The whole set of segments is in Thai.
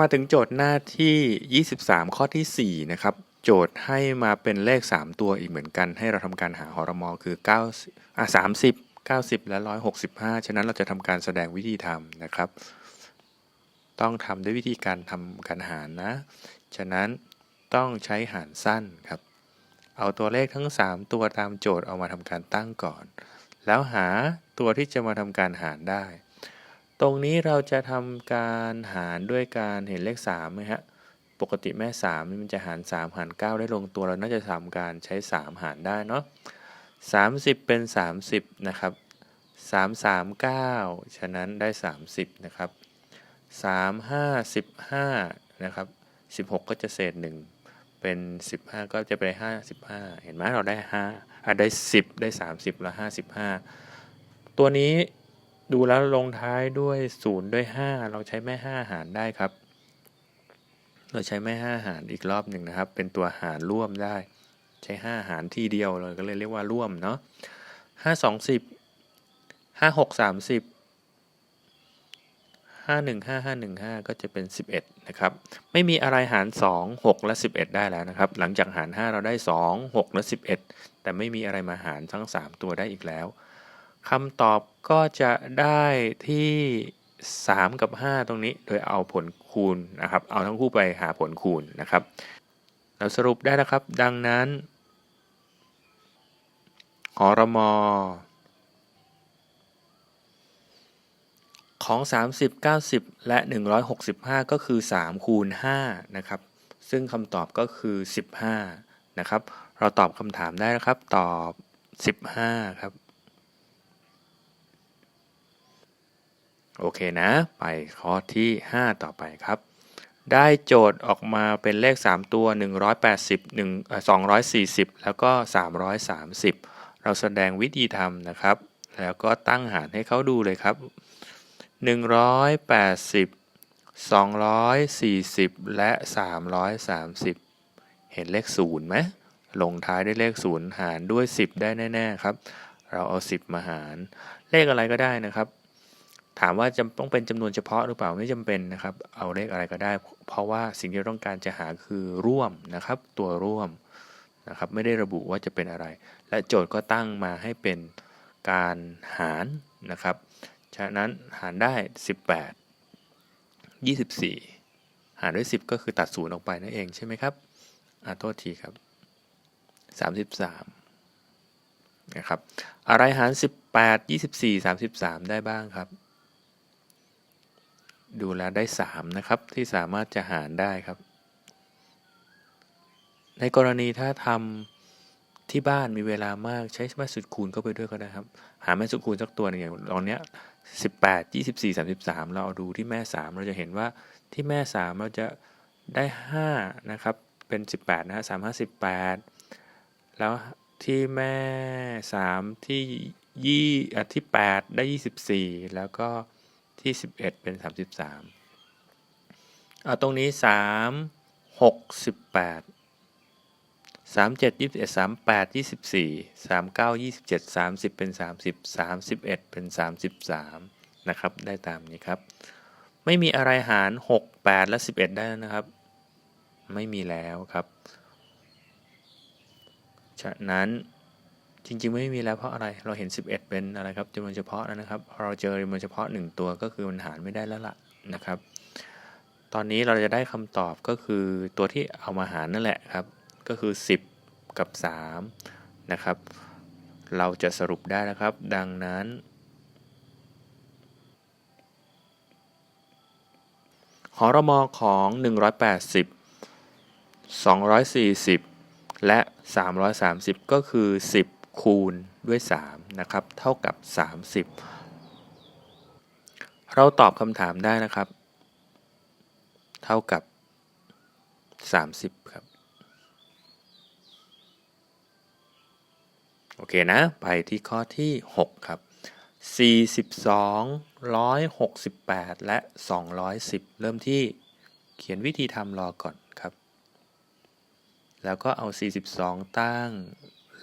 มาถึงโจทย์หน้าที่ 23 ข้อทีสี่ 4 นะครับ โจทย์ให้มาเป็นเลข 3 ตัวอีกเหมือนกัน ให้เราทำการหาหอรมอคือ9อะ30 90 และ 165 ฉะนั้นเราจะทำการแสดงวิธีทำนะครับ ต้องทำด้วยวิธีการทำการหารนะ ฉะนั้นต้องใช้หารสั้นครับ เอาตัวเลขทั้ง 3 ตัวตามโจทย์เอามาทำการตั้งก่อน แล้วหาตัวที่จะมาทำการหารได้ ตรงนี้เราจะทำการหารด้วยการเห็นเลข3ไหมฮะ ปกติแม่3นี่มันจะหาร 3 หาร 9 ได้ลงตัวเราน่าจะทำการใช้ 3 หารได้เนาะ30 เป็น 30 นะครับ 3 3 9 ฉะนั้นได้ 30 นะครับ 3 5 15 นะครับ 16 ก็จะเศษ 1 เป็น 15 ก็จะไป55 เห็นไหมเราได้5อะได้ 10 ได้ 30 แล้ว 55 ตัวนี้ ดูแล้วลงท้ายด้วย0ด้วย5เราใช้แม่5หารได้ครับ เราใช้แม่5หารอีกรอบหนึ่งนะครับ เป็นตัวหารร่วมได้ ใช้5หารที่เดียวเราก็เลยเรียกว่าร่วมเนาะ5 2 10 5 6 30 5 1 5 5 1 5ก็จะเป็น11นะครับ ไม่มีอะไรหาร2 6และ11ได้แล้วนะครับ หลังจากหาร5เราได้2 6และ11แต่ไม่มีอะไรมาหารทั้ง3ตัวได้อีกแล้ว คำตอบก็จะได้ที่ 3 กับ 5 ตรงนี้ โดยเอาผลคูณนะครับ เอาทั้งคู่ไปหาผลคูณนะครับ เราสรุปได้แล้วครับ ดังนั้นหอรมอของ 30 90 และ 165 ก็คือ 3 คูณ 5 นะครับ ซึ่งคำตอบก็คือ 15 นะครับ เราตอบคำถามได้นะครับ ตอบ 15 ครับ โอเคนะ ไปข้อที่ 5 ต่อไปครับ ได้โจทย์ออกมาเป็นเลข 3 ตัว 180 1เอ่อ240 แล้วก็ 330 เราแสดงวิธีทำนะครับ แล้วก็ตั้งหารให้เขาดูเลยครับ 180 240 และ 330 เห็นเลข0ไหมลงท้ายด้วยเลข0หารด้วย 10 ได้แน่ ๆ ครับ เราเอา 10 มาหาร เลขอะไรก็ได้นะครับ ถามว่าจำต้องเป็นจำนวนเฉพาะหรือเปล่าไม่จำเป็นนะครับ เอาเลขอะไรก็ได้ เพราะว่าสิ่งที่เราต้องการจะหาคือร่วมนะครับ ตัวร่วมนะครับ ไม่ได้ระบุว่าจะเป็นอะไร และโจทย์ก็ตั้งมาให้เป็นการหารนะครับ ฉะนั้นหารได้ 18 24 หารด้วย 10 ก็คือตัดศูนย์ออกไปนั่นเองใช่ไหมครับอ่าโทษทีครับ 33 นะครับ อะไรหาร 18 24 33 ได้บ้างครับ ดูแลได้ 3 นะครับ ที่สามารถจะหารได้ครับ ในกรณีถ้าทำที่บ้านมีเวลามากใช้แม่สุดคูณเข้าไปด้วยก็ได้ครับ หาแม่สุดคูณสักตัวหนึงอย่างตอนเนี้ย18 24 33เราเอาดูที่แม่3เราจะเห็นว่าที่แม่3เราจะได้5นะครับ เป็น18นะฮะ3 5 18แล้วที่แม่3ที่ยี่อะที่8ได้24แล้วก็ ที่11เป็น33เอาตรงนี้3 6 18 37 21 38 24 39 27 30เป็น30 31เป็น33นะครับ ได้ตามนี้ครับ ไม่มีอะไรหาร6 8และ11ได้แล้นะครับ ไม่มีแล้วครับ ฉะนั้น จริง ๆ ไม่มีแล้วเพราะอะไรเราเห็น 11 เป็นอะไรครับจำนวนเฉพาะแล้วนะครับพอเราเจอจำนวนเฉพาะ 1 ตัวก็คือมันหารไม่ได้แล้วล่ะนะครับ ตอนนี้เราจะได้คำตอบก็คือตัวที่เอามาหารนั่นแหละครับ ก็คือ 10 กับ 3 นะครับ เราจะสรุปได้นะครับ ดังนั้น หอรมอของ 180 240 และ 330 ก็คือ 10 คูณด้วย3นะครับเท่ากับ 30 เราตอบคำถามได้นะครับ เท่ากับ 30 ครับ โอเคนะ ไปที่ข้อที่ 6 ครับ 42 168 และ 210 เริ่มที่เขียนวิธีทำรอก่อนครับ แล้วก็เอา 42 ตั้ง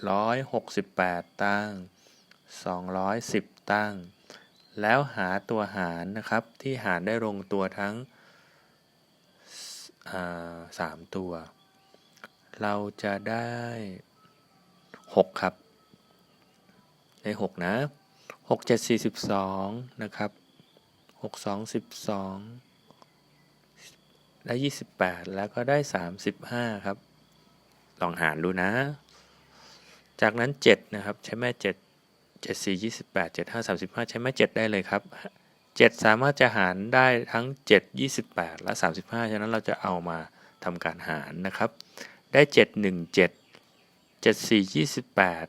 168 ตั้ง 210 ตั้ง แล้วหาตัวหารนะครับที่หารได้ลงตัวทั้งสามตัว เราจะได้หกครับ ได้หกนะหกเจ็ดสี่สิบสองนะครับหกสองสิบสองได้ยี่สิบแปดแล้วก็ได้สามสิบห้าครับ ลองหารดูนะ จากนั้นเจ็ดนะครับ ใช้แม่เจ็ดเจ็ดสี่ยี่สิบแปดเจ็ดห้าสามสิบห้าใช้แม่เจ็ดได้เลยครับเจ็ดสามารถจะหารได้ทั้งเจ็ดยี่สิบแปดและสามสิบห้าฉะนั้นเราจะเอามาทำการหารนะครับ ได้เจ็ดหนึ่งเจ็ดเจ็ดสี่ยี่สิบแปด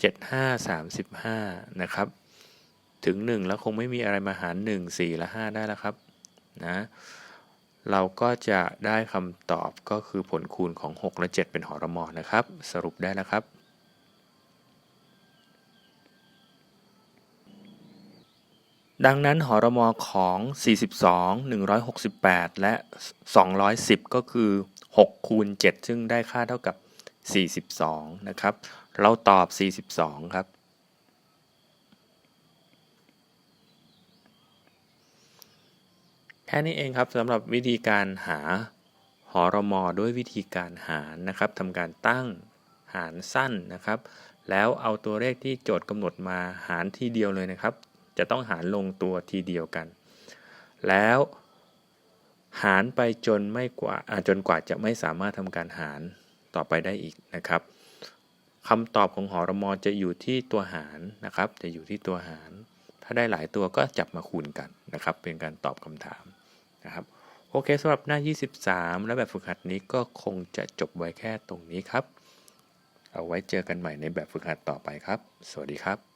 เจ็ดห้าสามสิบห้านะครับ ถึง 1 แล้วคงไม่มีอะไรมาหาร 1 4 และ 5 ได้แล้วครับนะเราก็จะได้คำตอบก็คือผลคูณของ 6 และ 7 เป็นหอรมอนะครับ สรุปได้แล้วครับ ดังนั้นหอรมอของ 42 168 และ 210 ก็คือ 6 คูณ 7 ซึ่งได้ค่าเท่ากับ 42 นะครับ เราตอบ 42 ครับ แค่นี้เองครับสำหรับวิธีการหาหอรมอด้วยวิธีการหารนะครับทำการตั้งหารสั้นนะครับ แล้วเอาตัวเลขที่โจทย์กำหนดมาหารทีเดียวเลยนะครับ จะต้องหารลงตัวทีเดียวกัน แล้วหารไปจนไม่กว่าจนกว่าจะไม่สามารถทำการหารต่อไปได้อีกนะครับคำตอบของหอรมอจะอยู่ที่ตัวหารนะครับ จะอยู่ที่ตัวหาร ถ้าได้หลายตัวก็จับมาคูณกันนะครับ เป็นการตอบคำถามนะครับ โอเคสำหรับหน้า 23 และแบบฝึกหัดนี้ก็คงจะจบไว้แค่ตรงนี้ครับ เอาไว้เจอกันใหม่ในแบบฝึกหัดต่อไปครับ สวัสดีครับ